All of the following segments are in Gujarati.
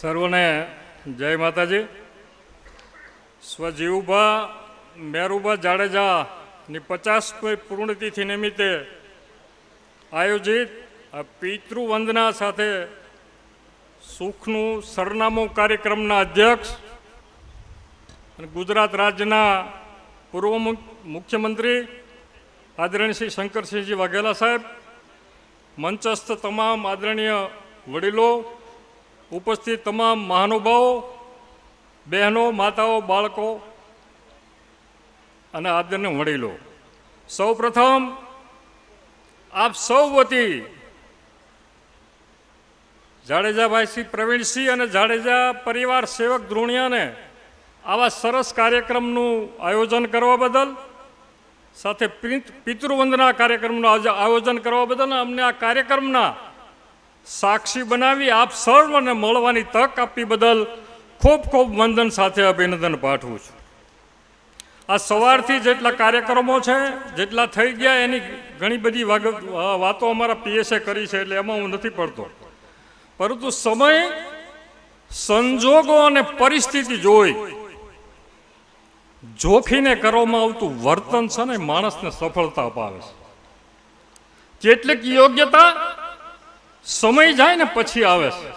સર્વને જય માતાજી. સ્વજીવભા મેરુભા જાડેજાની પચાસમી પૂર્ણતિથિ નિમિત્તે આયોજિત પિતૃવંદના સાથે સુખનું સરનામું કાર્યક્રમના અધ્યક્ષ અને ગુજરાત રાજ્યના પૂર્વ મુખ્યમંત્રી આદરણીય શ્રી શંકરસિંહજી વાઘેલા સાહેબ, મંચસ્થ તમામ આદરણીય વડીલો ઉપસ્થિત તમામ મહાનુભાવો, બહેનો, માતાઓ, બાળકો અને આદરને વડીલો. સૌ પ્રથમ આપ સૌ વતી જાડેજાભાઈ શ્રી પ્રવીણસિંહ અને જાડેજા પરિવાર સેવક દ્રોણિયાને આવા સરસ કાર્યક્રમનું આયોજન કરવા બદલ, સાથે પિતૃવંદના કાર્યક્રમનું આયોજન કરવા બદલ અમને આ કાર્યક્રમના સાક્ષી બનાવી આપ સર્વને મળવાની તક આપી બદલ ખૂબ ખૂબ વંદન સાથે અભિનંદન પાઠવું છું. આ સવારથી જેટલા કાર્યક્રમો છે, જેટલા થઈ ગયા એની ઘણી બધી વાતો અમારા પીએસએ કરી છે એટલે એમાં હું નથી પડતો. પરંતુ સમય, સંજોગો અને પરિસ્થિતિ જોઈ, જોખીને કરવામાં આવતું વર્તન છે ને માણસને સફળતા અપાવે છે. કેટલીક યોગ્યતા સમય જાય ને પછી આવે છે.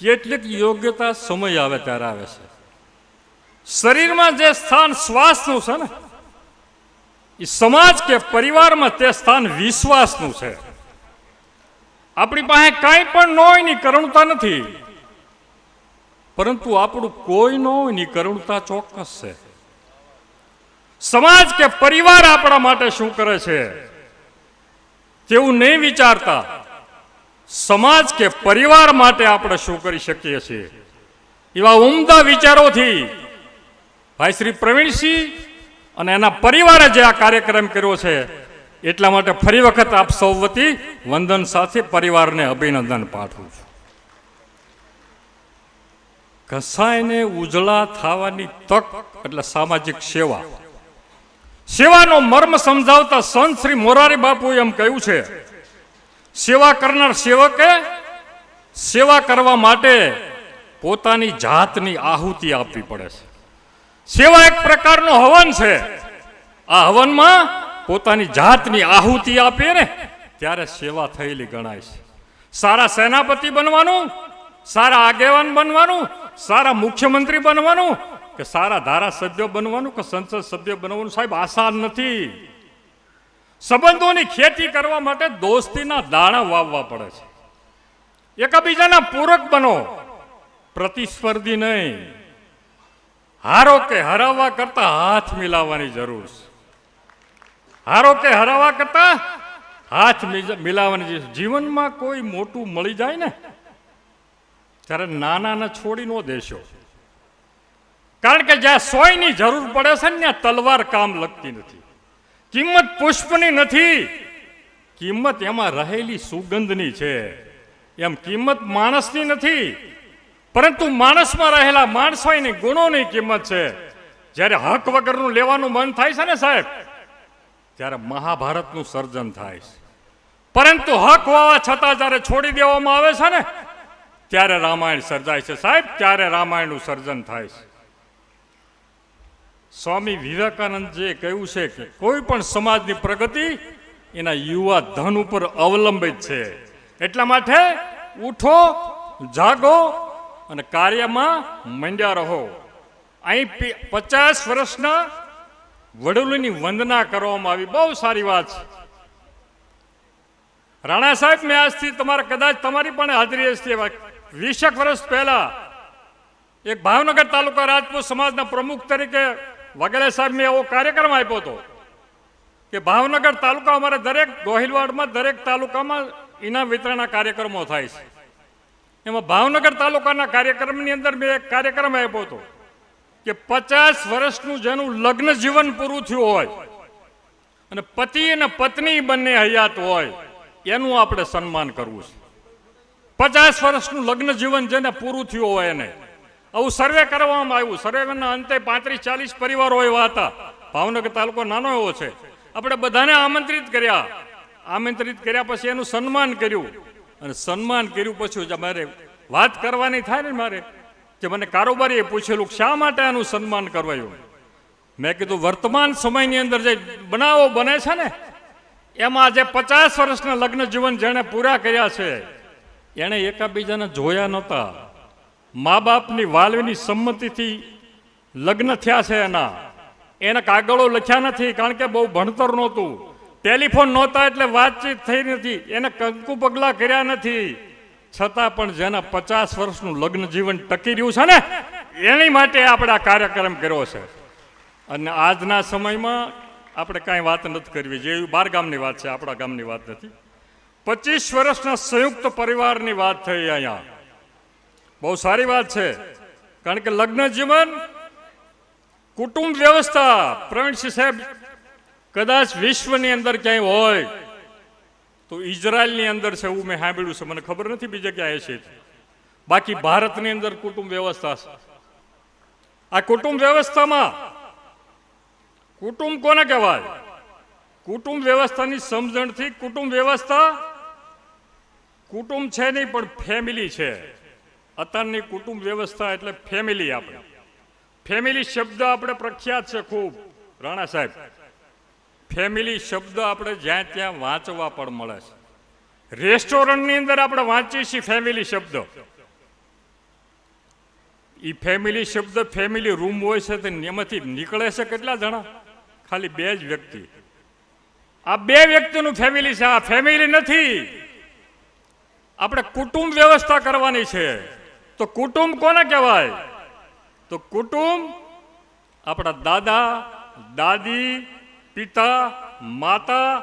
કેટલીક યોગ્યતા સમય આવે ત્યારે આવે છે. શરીરમાં જે સ્થાન શ્વાસનું છે ને એ સમાજ કે પરિવારમાં તે સ્થાન વિશ્વાસનું છે. આપણી પાસે કાંઈ પણ ન હોયની કરુણતા નથી. પરંતુ આપણું કોઈ ન હોયની કરુણતા ચોક્કસ છે. સમાજ કે પરિવાર આપણા માટે શું કરે છે? તેવું નહીં વિચારતા. સમાજ કે પરિવાર માટે આપણે શું કરી શકીએ છીએ? એવા ઉમદા વિચારોથી ભાઈ શ્રી પ્રવીણસિંહ અને એના પરિવારે જે આ કાર્યક્રમ કર્યો છે, એટલા માટે ફરી વખત આપ સૌ વતી વંદન સાથે પરિવારને અભિનંદન પાઠવું છું. ઘસાઈને ઉજળા થવાની તક, એટલે સામાજિક સેવા. સેવાનો મર્મ સમજાવતા સંત શ્રી મોરારી બાપુએ એમ કહ્યું છે સેવા કરનાર સેવકે સેવા કરવા માટે પોતાની જાતની આહુતિ આપવી પડે છે. સેવા એક પ્રકારનો હવન છે. આ હવનમાં પોતાની જાતની આહુતિ આપીએ ને, ત્યારે સેવા થયેલી ગણાય છે. સારા સેનાપતિ બનવાનું, સારા આગેવાન બનવાનું, સારા મુખ્યમંત્રી બનવાનું, કે સારા ધારાસભ્ય બનવાનું, કે સંસદ સભ્ય બનવાનું સાહેબ આસાન નથી. સંબંધોની ખેતી કરવા માટે દોસ્તીના દાણા વાવવા પડે છે. એકબીજાના પૂરક બનો. પ્રતિસ્પર્ધી નહીં. હારો કે હરાવવા કરતા હાથ મિલાવવાની જરૂર છે. હારો કે હરાવવા કરતા હાથ મિલાવવાની જરૂર જીવનમાં કોઈ મોટું મળી જાય ને, ત્યારે નાનાને છોડી ન દેશો. કારણ કે જ્યાં સોયની જરૂર પડે છે ને, ત્યાં તલવાર કામ લગતી નથી. કિંમત પુષ્પની નથી. કિંમત એમાં રહેલી સુગંધની છે. એમ કિંમત માણસની નથી. પરંતુ માણસમાં રહેલા માણસોની ગુણોની કિંમત છે. જ્યારે હક વગરનું લેવાનું મન થાય છે ને સાહેબ? ત્યારે મહાભારતનું સર્જન થાય છે. પરંતુ હક હોવા છતાં જ્યારે છોડી દેવામાં આવે છે ને, ત્યારે રામાયણ સર્જાય છે. સાહેબ, ત્યારે રામાયણનું સર્જન થાય છે. સ્વામી વિવેકાનંદજીએ કહ્યું છે કે કોઈ પણ સમાજની પ્રગતિ એના યુવા ધન ઉપર અવલંબિત છે. એટલા માટે ઉઠો, જાગો અને કાર્યમાં મંડ્યા રહો. અહીં પચાસ વર્ષના વડુલીની વંદના કરવામાં આવી. બહુ સારી વાત છે. રાણા સાહેબ, મેં આજથી તમારે કદાચ તમારી પણ હાજરી હશે વીસેક વર્ષ પહેલા એક ભાવનગર તાલુકા રાજપૂત સમાજના પ્રમુખ તરીકે વગેરે સાહેબ મેં એવો કાર્યક્રમ આપ્યો હતો કે ભાવનગર તાલુકા અમારે દરેક ગોહિલવાડમાં દરેક તાલુકામાં ઇનામ વિતરણના કાર્યક્રમો થાય છે. એમાં ભાવનગર તાલુકાના કાર્યક્રમની અંદર મેં એક કાર્યક્રમ આપ્યો હતો કે પચાસ વર્ષનું જેનું લગ્ન જીવન પૂરું થયું હોય અને પતિ અને પત્ની બંને હયાત હોય, એનું આપણે સન્માન કરવું છે. પચાસ વર્ષનું લગ્ન જીવન જેને પૂરું થયું હોય એને. આવું સર્વે કરવામાં આવ્યું. સર્વેના અંતે પાંત્રીસ ચાલીસ પરિવારો એવા હતા. ભાવનગર તાલુકો નાનો એવો છે. આપણે બધાને આમંત્રિત કર્યા. આમંત્રિત કર્યા પછી એનું સન્માન કર્યું. અને સન્માન કર્યું પછી જ અમારે વાત કરવાની થાય ને મારે. કે મને કારોબારીએ પૂછેલું શા માટે આનું સન્માન કરવાયું? મેં કીધું, વર્તમાન સમયની અંદર જે બનાવો બને છે ને, એમાં જે પચાસ વર્ષના લગ્ન જીવન જેણે પૂરા કર્યા છે, એણે એકાબીજાને જોયા નહોતા. મા બાપની વાલવીની સંમતિથી લગ્ન થયા છે એના. એના કાગળો લખ્યા નથી, કારણ કે બહુ ભણતર નહોતું. ટેલિફોન નહોતા એટલે વાતચીત થઈ નથી. એને કંકુ પગલા કર્યા નથી. છતાં પણ જેના પચાસ વર્ષનું લગ્ન જીવન ટકી રહ્યું છે ને, એની માટે આપણે આ કાર્યક્રમ કર્યો છે. અને આજના સમયમાં આપણે કાંઈ વાત નથી કરવી. જેવી બાર ગામની વાત છે, આપણા ગામની વાત નથી. પચીસ વર્ષના સંયુક્ત પરિવારની વાત થઈ અહીંયા. બહુ સારી વાત છે. કારણ કે લગ્ન જીવન, કુટુંબ વ્યવસ્થા પ્રવીણસિંહ સાહેબ કદાચ વિશ્વની અંદર ક્યાંય હોય, તો ઇઝરાયલની અંદર છે એવું મેં સાંભળ્યું છે. મને ખબર નથી બીજે ક્યાંય છે. બાકી ભારતની અંદર કુટુંબ વ્યવસ્થા છે. આ કુટુંબ વ્યવસ્થામાં, કુટુંબ કોને કહેવાય? કુટુંબ વ્યવસ્થાની સમજણથી કુટુંબ વ્યવસ્થા, કુટુંબ છે નહીં, પણ ફેમિલી છે. અત્યારની કુટુંબ વ્યવસ્થા એટલે ફેમિલી આપણે. ફેમિલી શબ્દ આપણે પ્રખ્યાત છે ખૂબ. રાણા સાહેબ ફેમિલી શબ્દ આપણે જ્યાં ત્યાં વાંચવા પણ મળે છે. રેસ્ટોરન્ટની અંદર આપણે વાંચીએ છીએ ફેમિલી શબ્દ. એ ફેમિલી શબ્દ ફેમિલી રૂમ હોય છે તો એમાંથી નીકળે છે કેટલા જણા? ખાલી બે જ વ્યક્તિ. આ બે વ્યક્તિનું ફેમિલી છે, આ ફેમિલી નથી. આપણે કુટુંબ વ્યવસ્થા કરવાની છે. તો કુટુંબ કોને કહેવાય? તો કુટુંબ આપણા દાદા, દાદી, પિતા, માતા,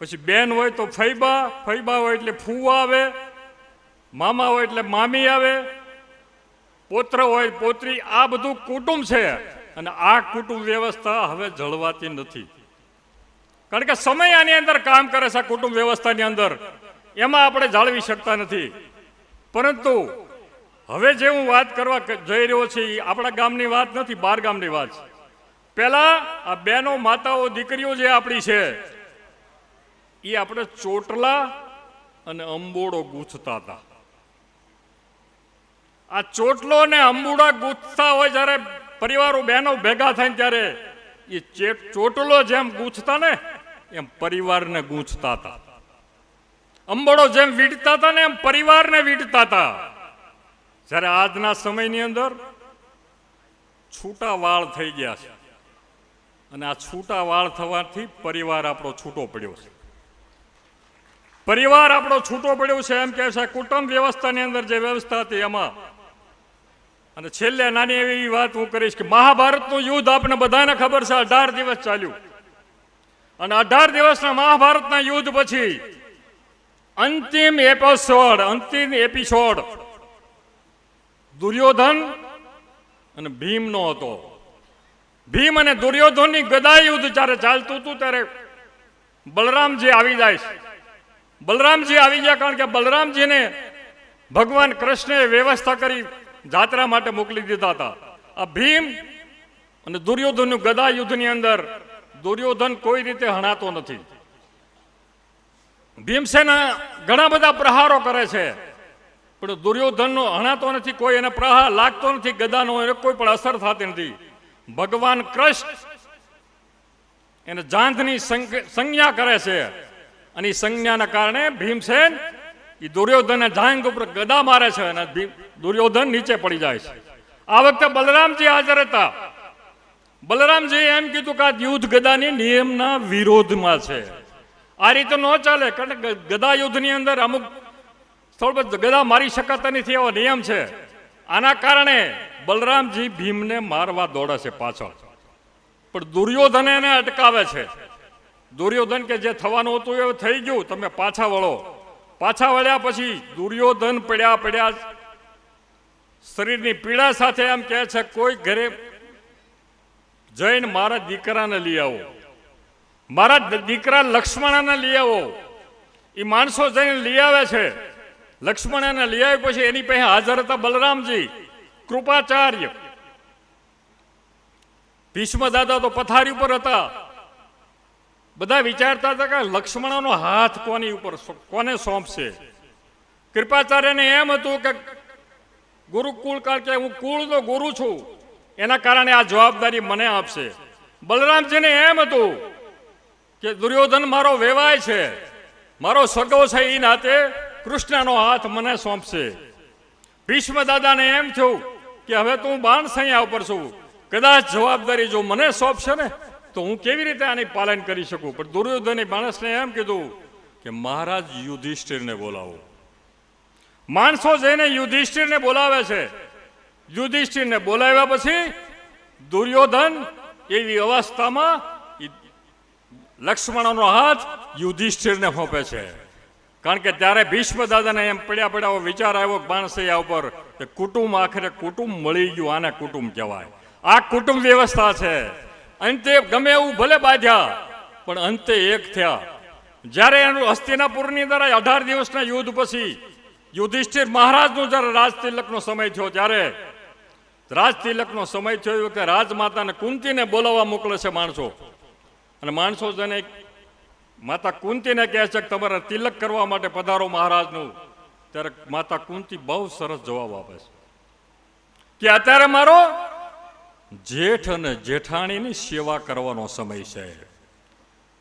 પછી બેન હોય તો ફૈબા ફૈબા હોય એટલે ફૂવા આવે, મામા હોય એટલે મામી આવે, પોત્ર હોય, પોત્રી, આ બધું કુટુંબ છે અને આ કુટુંબ વ્યવસ્થા હવે જળવાતી નથી. કારણ કે સમય આની અંદર કામ કરે છે આ કુટુંબ વ્યવસ્થાની અંદર. એમાં આપણે જાળવી શકતા નથી. પરંતુ હવે જે હું વાત કરવા જઈ રહ્યો છું એ આપણા ગામની વાત નથી, બાર ગામની વાત છે. પહેલા આ બહેનો માતાઓ, દીકરીઓ જે આપણી છે એ આપણે ચોટલા અને અંબોડો ગૂંથતા હતા. આ ચોટલો ને અંબુડા ગૂંથતા હોય જ્યારે પરિવારો બહેનો ભેગા થાય ત્યારે એ ચોટલો જેમ ગૂંથતા ને, એમ પરિવારને ગૂંથતા હતા. અંબોડો જેમ વીટતા હતા ને એમ પરિવારને વીટતા હતા. જ્યારે આજના સમયની અંદર છૂટા વાળ થઈ ગયા છે. અને આ છૂટા વાળ થવાથી પરિવાર આપણો છૂટો પડ્યો છે. પરિવાર આપણો છૂટો પડ્યો છે એમ કહે છે, કુટુંબ વ્યવસ્થાની અંદર જે વ્યવસ્થા હતી એમાં. અને છેલ્લે નાની એવી વાત હું કરીશ કે મહાભારતનું યુદ્ધ આપણે બધાને ખબર છે, અઢાર દિવસ ચાલ્યું. અને અઢાર દિવસના મહાભારતના યુદ્ધ પછી અંતિમ એપિસોડ અંતિમ એપિસોડ. દુર્યોધન અને ભીમનો હતો. ભીમ અને દુર્યોધનની ગદા યુદ્ધ જ્યારે ચાલતું હતું ત્યારે બલરામજી આવી જાય બલરામજી આવી ગયા કારણ કે બલરામજીને ભગવાન કૃષ્ણએ વ્યવસ્થા કરી જાત્રા માટે મોકલી દીધા હતા. આ ભીમ અને દુર્યોધનનું ગદા યુદ્ધની અંદર દુર્યોધન કોઈ રીતે હણાતો નથી. ભીમસેના ઘણા બધા પ્રહારો કરે છે. પણ દુર્યોધનનો હણાતો નથી, કોઈ એને પ્રહાર લાગતો નથી, ગદાનો એને કોઈ પણ અસર થતી નથી. ભગવાન કૃષ્ણ એને જાંધની સંજ્ઞા કરે છે. અને એ સંજ્ઞાના કારણે ભીમસેન એ દુર્યોધનને જાંઘ ઉપર ગદા મારે છે અને દુર્યોધન નીચે પડી જાય છે. આ વખતે બલરામજી હાજર હતા. બલરામજી એમ કીધું કે આ યુદ્ધ ગદાની નિયમના વિરોધમાં છે. આ રીતે ન ચાલે. કારણ કે ગદા યુદ્ધની અંદર અમુક સ્થળ પર ગદા મારી શકાતા નથી એવો નિયમ છે. આના કારણે બલરામજી ભીમને મારવા દોડે છે પાછળ. પણ દુર્યોધન એને અટકાવે છે. દુર્યોધન કે જે થવાનું હતું એ થઈ ગયું. તમે પાછા વળો. પાછા વળ્યા પછી દુર્યોધન પડ્યા પડ્યા શરીરની પીડા સાથે એમ કહે છે, કોઈ ઘરે જઈને મારા દીકરાને લઈ આવો. મારા દીકરા લક્ષ્મણાને લઈ આવો. એ માણસો જઈને લઈ આવે છે. લક્ષ્મણાને લઈ આવ્યા પછી એની પાસે હાજર હતા બલરામજી. કૃપાચાર્ય. ભીષ્મ દાદા તો પથારી ઉપર હતા. બધા વિચારતા હતા કે લક્ષ્મણનો હાથ કોની ઉપર કોને સોંપશે? કૃપાચાર્યને એમ હતું કે ગુરુકુળ કારણ કે હું કુળનો ગુરુ છું. એના કારણે આ જવાબદારી મને આપશે. બલરામજીને એમ હતું કે દુર્યોધન, મારો વેવાય છે. મારો સગો છે એ નાતે કૃષ્ણનો હાથ મને સોંપશે. ભીષ્મ દાદાને એમ થયું કે હવે તો હું બાણ સૈયા ઉપર છું. કદાચ જવાબદારી જો મને સોંપશે ને, તો હું કેવી રીતે આની પાલન કરી શકું? પણ દુર્યોધને માણસને એમ કીધું કે મહારાજ યુધિષ્ઠિરને બોલાવો. માણસો જઈને યુધિષ્ઠિરને બોલાવે છે. યુધિષ્ઠિરને બોલાવ્યા પછી દુર્યોધન એવી અવસ્થામાં લક્ષ્મણનો હાથ યુધિષ્ઠિરને સોંપે છે. કારણ કે ત્યારે ભીષ્મ દાદાને એમ પડ્યા પડ્યા વિચાર આવ્યો બાણસૈયા ઉપર કે કુટુંબ આખરે કુટુંબ મળી ગયું, આને કુટુંબ કહેવાય. આ કુટુંબ વ્યવસ્થા છે. અંતે ગમે એવું ભલે બાંધ્યા, પણ અંતે એક થયા. જ્યારે એનું હસ્તિનાપુરની અંદર અઢાર દિવસના યુદ્ધ પછી યુધિષ્ઠિર મહારાજનો જ્યારે રાજ તિલકનો સમય થયો, ત્યારે રાજ તિલકનો સમય થયો કે રાજમાતાને કુંતીને બોલાવવા મોકલે છે માણસો. અને માણસો જેને માતા કુંતીને કહે છે કે તમારે તિલક કરવા માટે પધારો મહારાજનું, ત્યારે માતા કુંતી બહુ સરસ જવાબ આપે છે. કે અત્યારે મારો જેઠ અને જેઠાણીની સેવા કરવાનો સમય છે.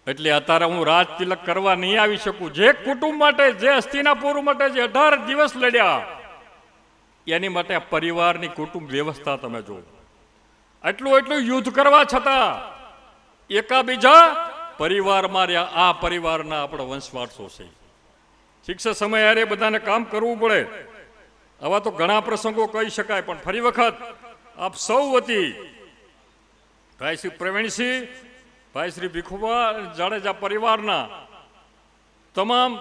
એટલે અત્યારે હું રાજ તિલક કરવા નહીં આવી શકું. જે કુટુંબ માટે, જે હસ્તિનાપુર માટે જે અઢાર દિવસ લડ્યા, એની માટે પરિવારની કુટુંબ વ્યવસ્થા તમે જુઓ. એટલું એટલું યુદ્ધ કરવા છતાં એકાબીજા પરિવારમાં રહ્યા. આ પરિવારના આપણા વંશવારસો છે. શિક્ષા સમય અરે બધાને કામ કરવું પડે. આવા તો ઘણા પ્રસંગો કહી શકાય, પણ ફરી વખત આપ સૌ વતી ભાઈ શ્રી પ્રવીણસિંહ, ભાઈ શ્રી ભીખુભા જાડેજા પરિવારના તમામ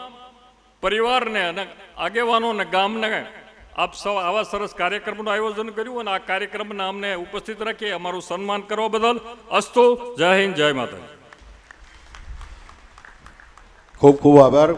પરિવારને અને આગેવાનોને, ગામને આપ સૌ આવા સરસ કાર્યક્રમનું આયોજન કર્યું અને આ કાર્યક્રમના અમને ઉપસ્થિત રાખી, અમારું સન્માન કરવા બદલ અસ્તુ, જય હિન્દ, જય માતા ખૂબ ખૂબ આભાર.